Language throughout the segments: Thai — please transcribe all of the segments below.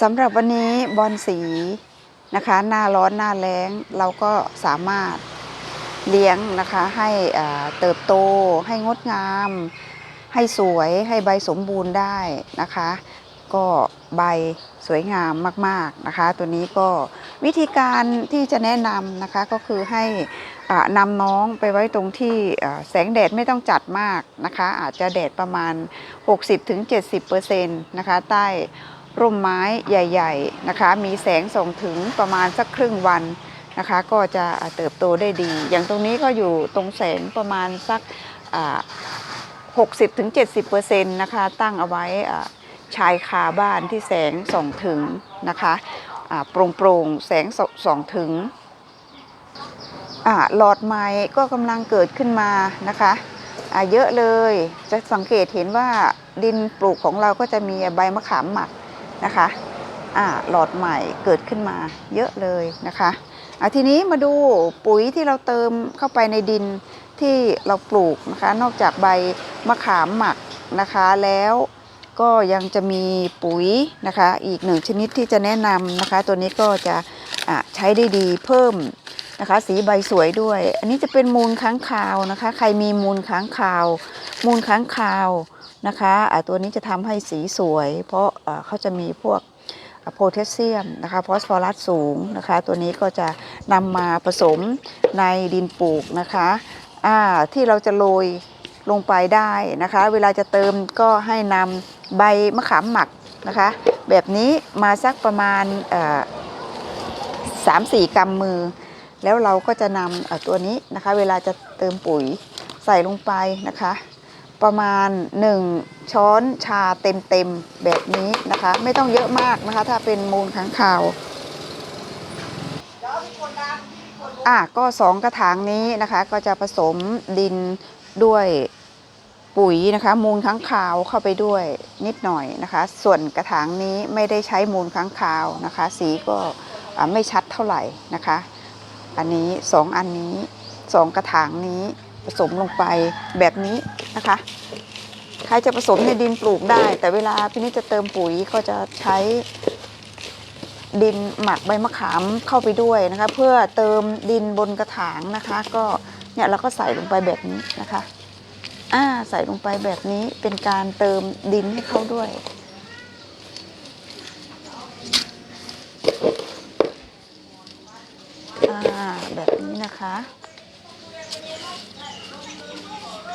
สำหรับวันนี้บอนสีนะคะ หน้าร้อนหน้าแล้งเราก็สามารถเลี้ยงนะคะให้เติบโต ให้งดงาม ให้สวยให้ใบสมบูรณ์ได้นะคะ ก็ใบสวยงามมากๆนะคะ ตัวนี้ก็วิธีการที่จะแนะนำนะคะก็คือให้นำน้องไปไว้ตรงที่แสงแดดไม่ต้องจัดมากนะคะ อาจจะแดดประมาณ 60-70%นะคะใต้ ร่มไม้ใหญ่ๆนะคะ มีแสงส่องถึงประมาณสักครึ่งวันนะคะ ก็จะเติบโตได้ดี อย่างตรงนี้ก็อยู่ตรงแสงประมาณสักอ่า60-70%นะคะตั้งเอาไว้ชายคาบ้านที่แสงส่องถึงนะคะอ่าโปร่งๆแสงส่องถึงหลอดไม้ก็กำลังเกิดขึ้นมานะคะเยอะเลยจะสังเกตเห็นว่าดินปลูกของเราก็จะมีใบมะขามหมัก นะคะหลอดใหม่เกิดขึ้นมาเยอะเลยนะคะทีนี้มาดูปุ๋ยที่เราเติมเข้าไปในดินที่เราปลูกนะคะ นอกจากใบมะขามหมักนะคะแล้วก็ยังจะมีปุ๋ยนะคะ อีกหนึ่งชนิดที่จะแนะนำนะคะ ตัวนี้ก็จะะใช้ได้ดีเพิ่มนะคะ สีใบสวยด้วย อันนี้จะเป็นมูลค้างคาวนะคะ ใครมีมูลค้างคาว มูลค้างคาว นะคะะตัวนี้จะทำให้สีสวย เพราะะเขาจะมีพวกโพแทสเซียมนะคะฟอสฟอรัสสูงนะคะ ตัวนี้ก็จะนำมาผสมในดินปลูกนะคะอ่าที่เราจะโรยลงไปได้นะคะ เวลาจะเติมก็ให้นำใบมะขามหมักนะคะ แบบนี้มาสักประมาณสามสี่กำมือ แล้วเราก็จะนำตัวนี้นะคะ เวลาจะเติมปุ๋ยใส่ลงไปนะคะ ประมาณ 1 ช้อนชาเต็มๆแบบนี้นะคะ ไม่ต้องเยอะมากนะคะ ถ้าเป็นมูลค้างคาวอะก็สองกระถางนี้นะคะ ก็จะผสมดินด้วยปุ๋ยนะคะ มูลค้างคาวเข้าไปด้วยนิดหน่อยนะคะ ส่วนกระถางนี้ไม่ได้ใช้มูลค้างคาวนะคะ สีก็ไม่ชัดเท่าไหร่นะคะ อันนี้สองอันนี้สองกระถางนี้ ผสมลงไปแบบนี้นะคะ ใครจะผสมในดินปลูกได้ แต่เวลาพี่นิดจะเติมปุ๋ยก็จะใช้ดินหมักใบมะขามเข้าไปด้วยนะคะ เพื่อเติมดินบนกระถางนะคะ ก็เนี่ยเราก็ใส่ลงไปแบบนี้นะคะอ่าใส่ลงไปแบบนี้เป็นการเติมดินให้เขาด้วย อ่าแบบนี้นะคะ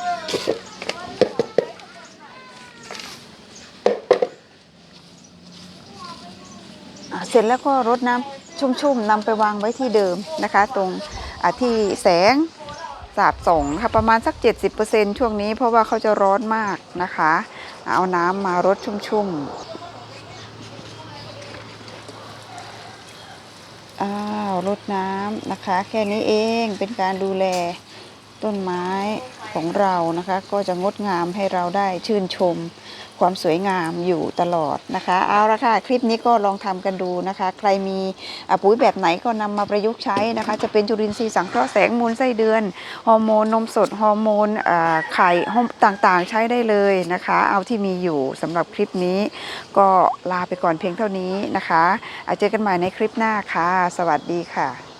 อ่า เสร็จแล้วก็รดน้ำชุ่มๆนำไปวางไว้ที่เดิมนะคะ ตรงที่แสงสาดส่องนะคะประมาณสัก 70%ช่วงนี้เพราะว่าเขาจะร้อนมากนะคะ เอาน้ำมารดชุ่มๆอ้าวรดน้ำนะคะ แค่นี้เองเป็นการดูแล ต้นไม้ของเรานะคะก็จะงดงามให้เราได้ชื่นชมความสวยงามอยู่ตลอดนะคะ เอาละค่ะคลิปนี้ก็ลองทำกันดูนะคะ ใครมีปุ๋ยแบบไหนก็นำมาประยุกต์ใช้นะคะ จะเป็นจุลินทรีย์สังเคราะห์แสงมูลไส้เดือนฮอร์โมนนมสดฮอร์โมนไข่ต่างๆ ใช้ได้เลยนะคะ เอาที่มีอยู่สำหรับคลิปนี้ ก็ลาไปก่อนเพียงเท่านี้นะคะเอาเจอกันใหม่ในคลิปหน้าค่ะ สวัสดีค่ะ